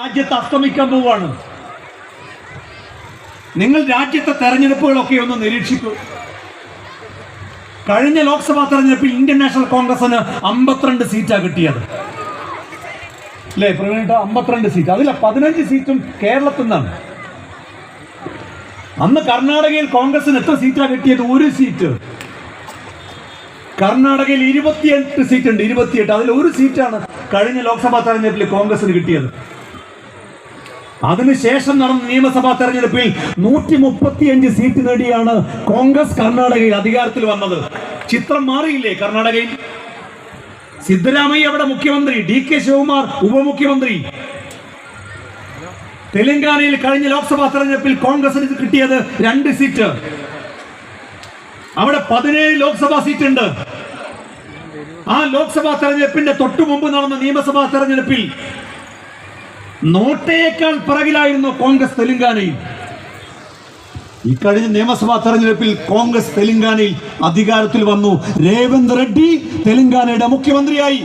രാജ്യത്ത് അസ്തമിക്കാൻ പോവാണ്. നിങ്ങൾ രാജ്യത്തെ തെരഞ്ഞെടുപ്പുകളൊക്കെ ഒന്ന് നിരീക്ഷിക്കൂ. കഴിഞ്ഞ ലോക്സഭാ തെരഞ്ഞെടുപ്പിൽ ഇന്ത്യൻ നാഷണൽ കോൺഗ്രസിന് അമ്പത്തിരണ്ട് സീറ്റാണ് കിട്ടിയത്. അല്ലേ പ്രവീണ അമ്പത്തിരണ്ട് സീറ്റ്. അതിലെ പതിനഞ്ച് സീറ്റും കേരളത്തിൽ നിന്നാണ്. അന്ന് കർണാടകയിൽ കോൺഗ്രസിന് എത്ര സീറ്റാണ് കിട്ടിയത്? ഒരു സീറ്റ്. കർണാടകയിൽ ഇരുപത്തിയെട്ട് സീറ്റ് ഉണ്ട് ഇരുപത്തിയെട്ട്. അതിൽ ഒരു സീറ്റാണ് കഴിഞ്ഞ ലോക്സഭാ തെരഞ്ഞെടുപ്പിൽ കോൺഗ്രസിന് കിട്ടിയത്. അതിനുശേഷം നടന്ന നിയമസഭാ തെരഞ്ഞെടുപ്പിൽ നൂറ്റി മുപ്പത്തിയഞ്ച് സീറ്റ് നേടിയാണ് കോൺഗ്രസ് കർണാടകയിൽ അധികാരത്തിൽ വന്നത്. ചിത്രം മാറിയില്ലേ കർണാടകയിൽ? സിദ്ധരാമയ്യ അവിടെ മുഖ്യമന്ത്രി ഡി കെ ശിവകുമാർ ഉപമുഖ്യമന്ത്രി. തെലങ്കാനയിൽ കഴിഞ്ഞ ലോക്സഭാ തെരഞ്ഞെടുപ്പിൽ കോൺഗ്രസിന് കിട്ടിയത് രണ്ട് സീറ്റ്. അവിടെ പതിനേഴ് ലോക്സഭാ സീറ്റ് ഉണ്ട് ആ ലോക്സഭാ തെരഞ്ഞെടുപ്പിന്റെ തൊട്ടു മുമ്പ് നടന്ന നിയമസഭാ തെരഞ്ഞെടുപ്പിൽ നോട്ടയേക്കാൾ പിറകിലായിരുന്നു കോൺഗ്രസ് തെലങ്കാനയിൽ. ഇക്കഴിഞ്ഞ നിയമസഭാ തെരഞ്ഞെടുപ്പിൽ കോൺഗ്രസ് തെലുങ്കാനയിൽ അധികാരത്തിൽ വന്നു. രേവന്ത് റെഡ്ഡി തെലുങ്കാനയുടെ മുഖ്യമന്ത്രിയായി.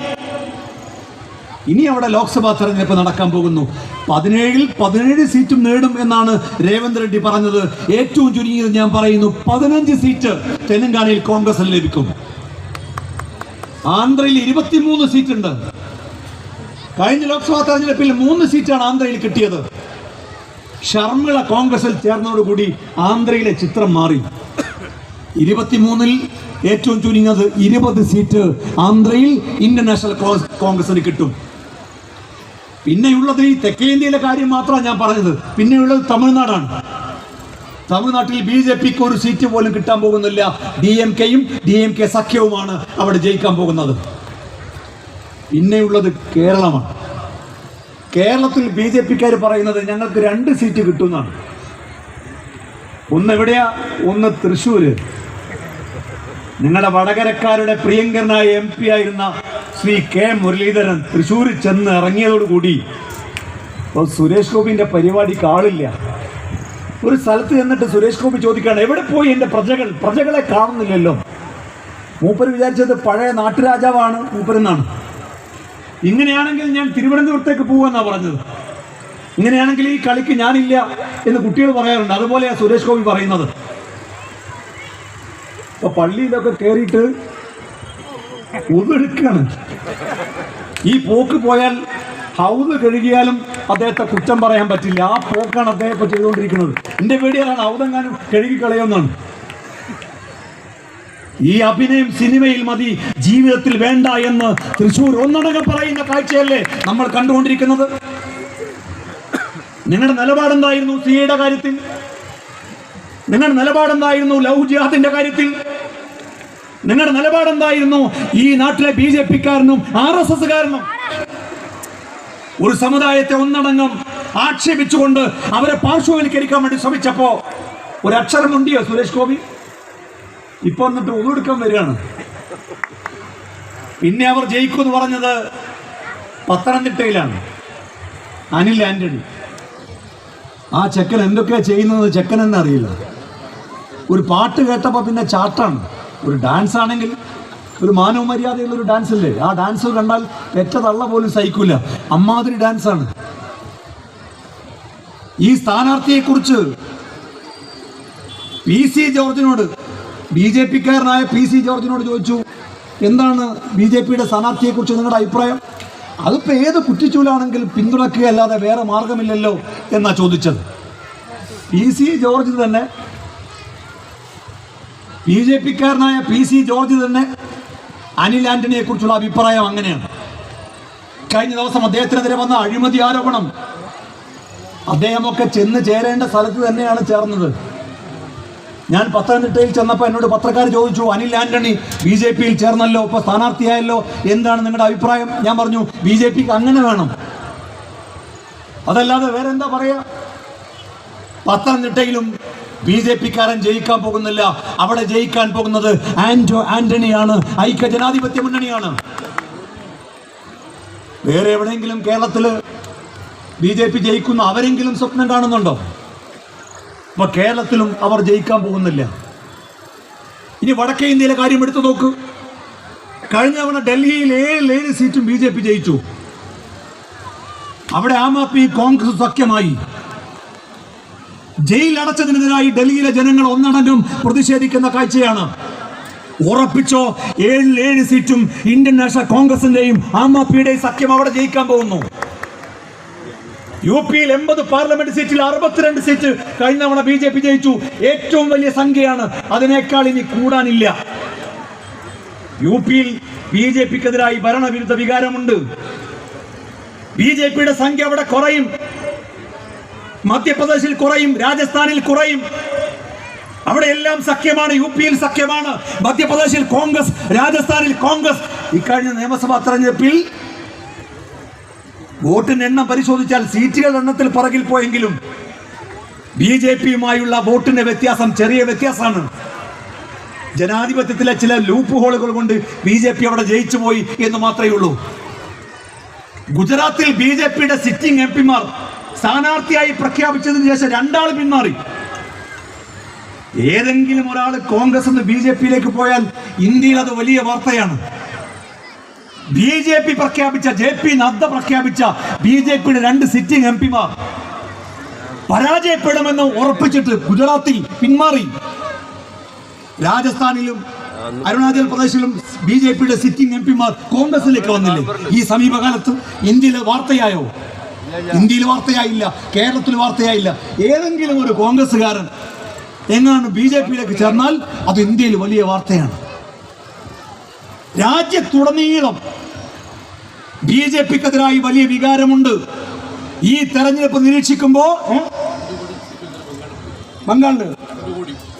ഇനി അവിടെ ലോക്സഭാ തെരഞ്ഞെടുപ്പ് നടക്കാൻ പോകുന്നു. പതിനേഴിൽ പതിനേഴ് സീറ്റും നേടും എന്നാണ് രേവന്ത് റെഡ്ഡി പറഞ്ഞത്. ഏറ്റവും ചുരുങ്ങിയത് ഞാൻ പറയുന്നു പതിനഞ്ച് സീറ്റ് തെലുങ്കാനയിൽ കോൺഗ്രസിന് ലഭിക്കും. ആന്ധ്രയിൽ ഇരുപത്തിമൂന്ന് സീറ്റ് ഉണ്ട് കഴിഞ്ഞ ലോക്സഭാ തെരഞ്ഞെടുപ്പിൽ മൂന്ന് സീറ്റാണ് ആന്ധ്രയിൽ കിട്ടിയത്. ഷർമിള കോൺഗ്രസിൽ ചേർന്നതോടുകൂടി ആന്ധ്രയിലെ ചിത്രം മാറി. ഇരുപത്തിമൂന്നിൽ ഏറ്റവും ചുരുങ്ങിയത് ഇരുപത് സീറ്റ് ആന്ധ്രയിൽ ഇന്ത്യൻ നാഷണൽ കോൺഗ്രസിന് കിട്ടും. പിന്നെയുള്ളത് ഈ തെക്കേന്ത്യയിലെ കാര്യം മാത്രമാണ് ഞാൻ പറഞ്ഞത്. പിന്നെയുള്ളത് തമിഴ്നാടാണ്. തമിഴ്നാട്ടിൽ ബി ജെ പിക്ക് ഒരു സീറ്റ് പോലും കിട്ടാൻ പോകുന്നില്ല. ഡി എം കെയും ഡി എം കെ സഖ്യവുമാണ് അവിടെ ജയിക്കാൻ പോകുന്നത്. പിന്നെയുള്ളത് കേരളമാണ്. കേരളത്തിൽ ബി ജെ പിക്കാർ പറയുന്നത് ഞങ്ങൾക്ക് രണ്ട് സീറ്റ് കിട്ടുമെന്നാണ്. ഒന്ന് എവിടെയാ ഒന്ന് തൃശ്ശൂര്. നിങ്ങളുടെ വടകരക്കാരുടെ പ്രിയങ്കരനായ എം പി ആയിരുന്ന ശ്രീ കെ മുരളീധരൻ തൃശ്ശൂരിൽ ചെന്ന് ഇറങ്ങിയതോടുകൂടി അപ്പോൾ സുരേഷ് ഗോപിന്റെ പരിപാടിക്ക് ആളില്ല. ഒരു സ്ഥലത്ത് ചെന്നിട്ട് സുരേഷ് ഗോപി ചോദിക്കുകയാണ് എവിടെ പോയി എന്റെ പ്രജകൾ? പ്രജകളെ കാണുന്നില്ലല്ലോ. മൂപ്പർ വിചാരിച്ചത് പഴയ നാട്ടുരാജാവാണ് മൂപ്പരെന്നാണ്. ഇങ്ങനെയാണെങ്കിൽ ഞാൻ തിരുവനന്തപുരത്തേക്ക് പോവാന്നാ പറഞ്ഞത്. ഇങ്ങനെയാണെങ്കിൽ ഈ കളിക്ക് ഞാനില്ല എന്ന് കുട്ടികൾ പറയാറുണ്ട്. അതുപോലെയാ സുരേഷ് ഗോപി പറയുന്നത്. ഇപ്പൊ പള്ളിയിലൊക്കെ കയറിയിട്ട് ഉതെടുക്കാണ് ഈ പോക്ക് പോയാൽ ഹൗസ് കഴുകിയാലും അദ്ദേഹത്തെ കുറ്റം പറയാൻ പറ്റില്ല. ആ പോക്കാണ് അദ്ദേഹം ചെയ്തുകൊണ്ടിരിക്കുന്നത്. എന്റെ പേടിയാണ് കഴുകി കഴുകിക്കളയുമെന്നാണ് ഈ അഭിനയം സിനിമയിൽ മതി ജീവിതത്തിൽ വേണ്ട എന്ന് തൃശൂർ ഒന്നടങ്കം പറയുന്ന കാഴ്ചയല്ലേ നമ്മൾ കണ്ടുകൊണ്ടിരിക്കുന്നത്? നിങ്ങളുടെ നിലപാടെന്തായിരുന്നു സിയുടെ കാര്യത്തിൽ? നിങ്ങളുടെ നിലപാടെന്തായിരുന്നു ലവ് ജിഹാദിന്റെ കാര്യത്തിൽ? നിങ്ങളുടെ നിലപാടെന്തായിരുന്നു ഈ നാട്ടിലെ ബി ജെ പിക്കാരനും ആർ എസ് എസ്സുകാരനും? ഒരു സമുദായത്തെ ഒന്നടങ്കം ആക്ഷേപിച്ചുകൊണ്ട് അവരെ പാർശ്വവൽക്കരിക്കാൻ വേണ്ടി ശ്രമിച്ചപ്പോ ഒരു അക്ഷരമുണ്ടിയോ സുരേഷ് ഗോപി? ഇപ്പൊ എന്നിട്ട് ഉതെടുക്കാൻ വരികയാണ്. പിന്നെ അവർ ജയിക്കുമെന്ന് പറഞ്ഞത് പത്തനംതിട്ടയിലാണ്. അനിൽ ആന്റണി. ആ ചെക്കൻ എന്തൊക്കെയാ ചെയ്യുന്നത് ചെക്കൻ എന്നറിയില്ല ഒരു പാട്ട് കേട്ടപ്പോൾ പിന്നെ ചാട്ടാണ്. ഒരു ഡാൻസ് ആണെങ്കിൽ ഒരു മാനവ മര്യാദയുള്ള ഒരു ഡാൻസ് അല്ലേ? ആ ഡാൻസ് കണ്ടാൽ പെറ്റ തള്ള പോലും സഹിക്കൂല. അമ്മാതിരി ഡാൻസാണ് ഈ സ്ഥാനാർത്ഥിയെക്കുറിച്ച് പി സി ജോർജിനോട് ബി ജെ പിക്കാരനായ പി സി ജോർജിനോട് ചോദിച്ചു എന്താണ് ബി ജെ പിയുടെ സ്ഥാനാർത്ഥിയെക്കുറിച്ച് നിങ്ങളുടെ അഭിപ്രായം? അതിപ്പോൾ ഏത് കുറ്റിച്ചൂലാണെങ്കിലും പിന്തുണയ്ക്കുക അല്ലാതെ വേറെ മാർഗമില്ലല്ലോ എന്നാ ചോദിച്ചത്. പി സി ജോർജ് തന്നെ ബി ജെ പിക്കാരനായ പി സി ജോർജ് തന്നെ അനിൽ ആന്റണിയെ കുറിച്ചുള്ള അഭിപ്രായം അങ്ങനെയാണ്. കഴിഞ്ഞ ദിവസം അദ്ദേഹത്തിനെതിരെ വന്ന അഴിമതി ആരോപണം അദ്ദേഹമൊക്കെ ചെന്ന് ചേരേണ്ട സ്ഥലത്ത് തന്നെയാണ് ചേർന്നത്. ഞാൻ പത്തനംതിട്ടയിൽ ചെന്നപ്പോൾ എന്നോട് പത്രക്കാർ ചോദിച്ചു അനിൽ ആന്റണി ബി ജെ പിയിൽ ചേർന്നല്ലോ ഇപ്പോൾ സ്ഥാനാർത്ഥിയായല്ലോ എന്താണ് നിങ്ങളുടെ അഭിപ്രായം? ഞാൻ പറഞ്ഞു ബി ജെ പിക്ക് അങ്ങനെ വേണം. അതല്ലാതെ വേറെ എന്താ പറയുക പത്തനംതിട്ടയിലും ബി ജെ പിക്കാരൻ ജയിക്കാൻ പോകുന്നില്ല. അവിടെ ജയിക്കാൻ പോകുന്നത് ആന്റോ ആന്റണിയാണ്. ഐക്യ ജനാധിപത്യ മുന്നണിയാണ്. വേറെ എവിടെയെങ്കിലും കേരളത്തിൽ ബി ജെ പി ജയിക്കുന്ന അവരെങ്കിലും സ്വപ്നം കാണുന്നുണ്ടോ? അപ്പൊ കേരളത്തിലും അവർ ജയിക്കാൻ പോകുന്നില്ല. ഇനി വടക്കേ ഇന്ത്യയിലെ കാര്യം എടുത്തു നോക്ക്. കഴിഞ്ഞ തവണ ഡൽഹിയിൽ ഏഴ് ഏഴ് സീറ്റും ബി ജെ പി ജയിച്ചു. അവിടെ ആം ആദ്മി കോൺഗ്രസ് സഖ്യമായി. ജയിൽ അടച്ചതിനെതിരായി ഡൽഹിയിലെ ജനങ്ങൾ ഒന്നടങ്കം പ്രതിഷേധിക്കുന്ന കാഴ്ചയാണ്. ഉറപ്പിച്ചോ ഏഴിൽ ഏഴ് സീറ്റും ഇന്ത്യൻ നാഷണൽ കോൺഗ്രസിന്റെയും ആം ആദ്മിയുടെയും സഖ്യം അവിടെ ജയിക്കാൻ പോകുന്നു. യു പിയിൽ എൺപത് പാർലമെന്റ് സീറ്റിൽ അറുപത്തിരണ്ട് സീറ്റ് കഴിഞ്ഞ തവണ ബി ജെ പി ജയിച്ചു. ഏറ്റവും വലിയ സംഖ്യയാണ്. അതിനേക്കാൾ ഇനി കൂടാനില്ല. യു പിയിൽ ബി ജെ പിക്കെതിരായി ഭരണവിരുദ്ധ വികാരമുണ്ട്. ബി ജെ പിയുടെ സംഖ്യ അവിടെ കുറയും. മധ്യപ്രദേശിൽ കുറയും. രാജസ്ഥാനിൽ കുറയും. അവിടെ എല്ലാം സഖ്യമാണ്. യു പിയിൽ സഖ്യമാണ്. മധ്യപ്രദേശിൽ കോൺഗ്രസ് രാജസ്ഥാനിൽ കോൺഗ്രസ്. ഇക്കഴിഞ്ഞ നിയമസഭാ തെരഞ്ഞെടുപ്പിൽ വോട്ടിന്റെ എണ്ണം പരിശോധിച്ചാൽ സീറ്റുകളുടെ എണ്ണത്തിൽ പുറകിൽ പോയെങ്കിലും ബി ജെ പിയുമായുള്ള വോട്ടിന്റെ വ്യത്യാസം ചെറിയ വ്യത്യാസമാണ്. ജനാധിപത്യത്തിലെ ചില ലൂപ്പ് ഹോളുകൾ കൊണ്ട് ബി ജെ പി അവിടെ ജയിച്ചു പോയി എന്ന് മാത്രമേ ഉള്ളൂ. ഗുജറാത്തിൽ ബി ജെ പിയുടെ സിറ്റിംഗ് എം പിമാർ സ്ഥാനാർത്ഥിയായി പ്രഖ്യാപിച്ചതിന് ശേഷം രണ്ടാൾ പിന്മാറി. ഏതെങ്കിലും ഒരാൾ കോൺഗ്രസ് നിന്ന് ബി ജെ പിയിലേക്ക് പോയാൽ ഇന്ത്യയിൽ അത് വലിയ വാർത്തയാണ്. ബി ജെ പി പ്രഖ്യാപിച്ച ജെ പി നദ്ദ പ്രഖ്യാപിച്ച ബി ജെ പിയുടെ രണ്ട് സിറ്റിംഗ് എം പിമാർ പരാജയപ്പെടുമെന്ന് ഉറപ്പിച്ചിട്ട് ഗുജറാത്തിൽ പിന്മാറി. രാജസ്ഥാനിലും അരുണാചൽ പ്രദേശിലും ബി ജെ പിയുടെ സിറ്റിംഗ് എം പിമാർ കോൺഗ്രസിലേക്ക് വന്നില്ലേ? ഈ സമീപകാലത്ത് ഇന്ത്യയിലെ വാർത്തയായോ? ഇന്ത്യയിൽ വാർത്തയായില്ല കേരളത്തിൽ വാർത്തയായില്ല. ഏതെങ്കിലും ഒരു കോൺഗ്രസ്സുകാരൻ എങ്ങാണ് ബി ജെ പിയിലേക്ക് ചേർന്നാൽ അത് ഇന്ത്യയിൽ വലിയ വാർത്തയാണ്. രാജ്യത്തുടനീളം ബി ജെ പിക്കെതിരായി വലിയ വികാരമുണ്ട്. ഈ തെരഞ്ഞെടുപ്പ് നിരീക്ഷിക്കുമ്പോ ഏ? ബംഗാളിൽ?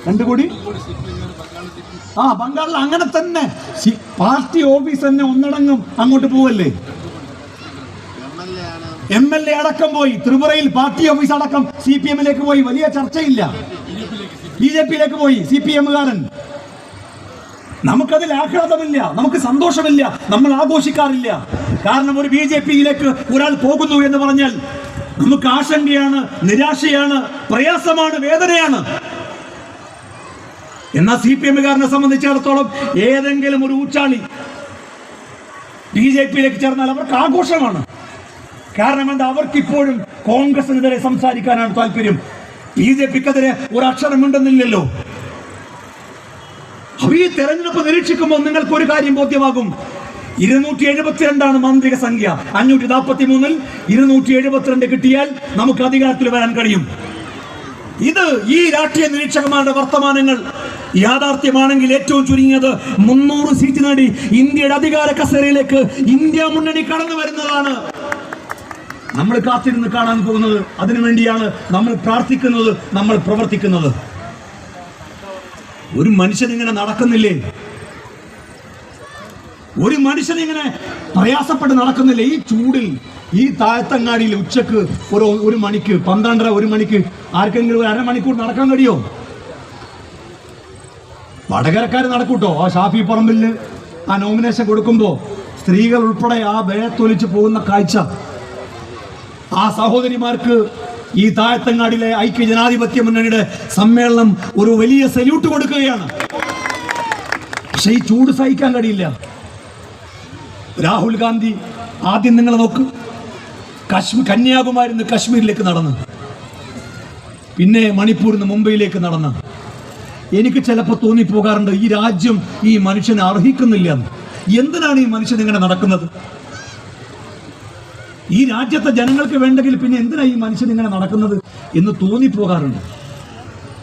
രണ്ടു കോടി? ആ ബംഗാളിൽ അങ്ങനെ തന്നെ. പാർട്ടി ഓഫീസ് തന്നെ ഒന്നടങ്ങും അങ്ങോട്ട് പോവല്ലേ? എം എൽ എ അടക്കം പോയി. ത്രിപുരയിൽ പാർട്ടി ഓഫീസ് അടക്കം സി പി എമ്മിലേക്ക് പോയി. വലിയ ചർച്ചയില്ല. ബി ജെ പിയിലേക്ക് പോയി. സി പി എമ്മുകാരൻ. നമുക്കതിൽ ആഹ്ലാദമില്ല നമുക്ക് സന്തോഷമില്ല നമ്മൾ ആഘോഷിക്കാറില്ല. കാരണം ഒരു ബി ജെ പിയിലേക്ക് ഒരാൾ പോകുന്നു എന്ന് പറഞ്ഞാൽ നമുക്ക് ആശങ്കയാണ് നിരാശയാണ് പ്രയാസമാണ് വേദനയാണ്. എന്നാൽ സി പി എമ്മുകാരനെ സംബന്ധിച്ചിടത്തോളം ഏതെങ്കിലും ഒരു ഊച്ചാളി ബി ജെ പിയിലേക്ക് ചേർന്നാൽ അവർക്ക് ആഘോഷമാണ്. കാരണം എന്താ? അവർക്കിപ്പോഴും കോൺഗ്രസിനെതിരെ സംസാരിക്കാനാണ് താല്പര്യം. ബി ജെ പിക്കെതിരെ ഒരു അക്ഷരം ഉണ്ടെന്നില്ലല്ലോ അപ്പൊ ഈ തെരഞ്ഞെടുപ്പ് നിരീക്ഷിക്കുമ്പോൾ നിങ്ങൾക്ക് ഒരു കാര്യം ബോധ്യമാകും. ഇരുന്നൂറ്റി എഴുപത്തിരണ്ടാണ് മാന്ത്രിക സംഖ്യ. അഞ്ഞൂറ്റി നാൽപ്പത്തി മൂന്നിൽ ഇരുന്നൂറ്റി എഴുപത്തിരണ്ട് കിട്ടിയാൽ നമുക്ക് അധികാരത്തിൽ വരാൻ കഴിയും. ഇത് ഈ രാഷ്ട്രീയ നിരീക്ഷകന്മാരുടെ വർത്തമാനങ്ങൾ യാഥാർത്ഥ്യമാണെങ്കിൽ ഏറ്റവും ചുരുങ്ങിയത് മുന്നൂറ് സീറ്റ് നേടി ഇന്ത്യയുടെ അധികാര കസേരയിലേക്ക് ഇന്ത്യ മുന്നണി കടന്നു വരുന്നതാണ്. നമ്മൾ കാത്തിരുന്ന് കാണാൻ പോകുന്നത് അതിനു വേണ്ടിയാണ് നമ്മൾ പ്രാർത്ഥിക്കുന്നത് നമ്മൾ പ്രവർത്തിക്കുന്നത്. ഒരു മനുഷ്യൻ ഇങ്ങനെ നടക്കുന്നില്ലേ? ഒരു മനുഷ്യൻ ഇങ്ങനെ പ്രയാസപ്പെട്ട് നടക്കുന്നില്ലേ? ഈ ചൂടിൽ ഈ താഴത്തങ്ങാടിയിൽ ഉച്ചയ്ക്ക് ഒരു ഒരു മണിക്ക് പന്ത്രണ്ടര ഒരു മണിക്ക് ആർക്കെങ്കിലും ഒരു അരമണിക്കൂർ നടക്കാൻ കഴിയോ? വടകരക്കാർ നടക്കൂട്ടോ? ആ ഷാഫി പറമ്പിൽ ആ നോമിനേഷൻ കൊടുക്കുമ്പോൾ സ്ത്രീകൾ ഉൾപ്പെടെ ആ വേർത്തൊലിച്ച് പോകുന്ന കാഴ്ച. ആ സഹോദരിമാർക്ക് ഈ താഴത്തങ്ങാടിയിലെ ഐക്യ ജനാധിപത്യ മുന്നണിയുടെ സമ്മേളനം ഒരു വലിയ സല്യൂട്ട് കൊടുക്കുകയാണ്. പക്ഷെ ഈ ചൂട് സഹിക്കാൻ കഴിയില്ല. രാഹുൽ ഗാന്ധി ആദ്യം നിങ്ങൾ നോക്ക്. കാശ്മീർ കന്യാകുമാരി നിന്ന് കാശ്മീരിലേക്ക് നടന്ന്. പിന്നെ മണിപ്പൂരിൽ നിന്ന് മുംബൈയിലേക്ക് നടന്ന്. എനിക്ക് ചിലപ്പോൾ തോന്നിപ്പോകാറുണ്ട് ഈ രാജ്യം ഈ മനുഷ്യനെ അർഹിക്കുന്നില്ല. എന്തിനാണ് ഈ മനുഷ്യൻ ഇങ്ങനെ നടക്കുന്നത്? ഈ രാജ്യത്തെ ജനങ്ങൾക്ക് വേണ്ടെങ്കിൽ പിന്നെ എന്തിനാണ് ഈ മനുഷ്യൻ ഇങ്ങനെ നടക്കുന്നത് എന്ന് തോന്നിപ്പോകാറുണ്ട്.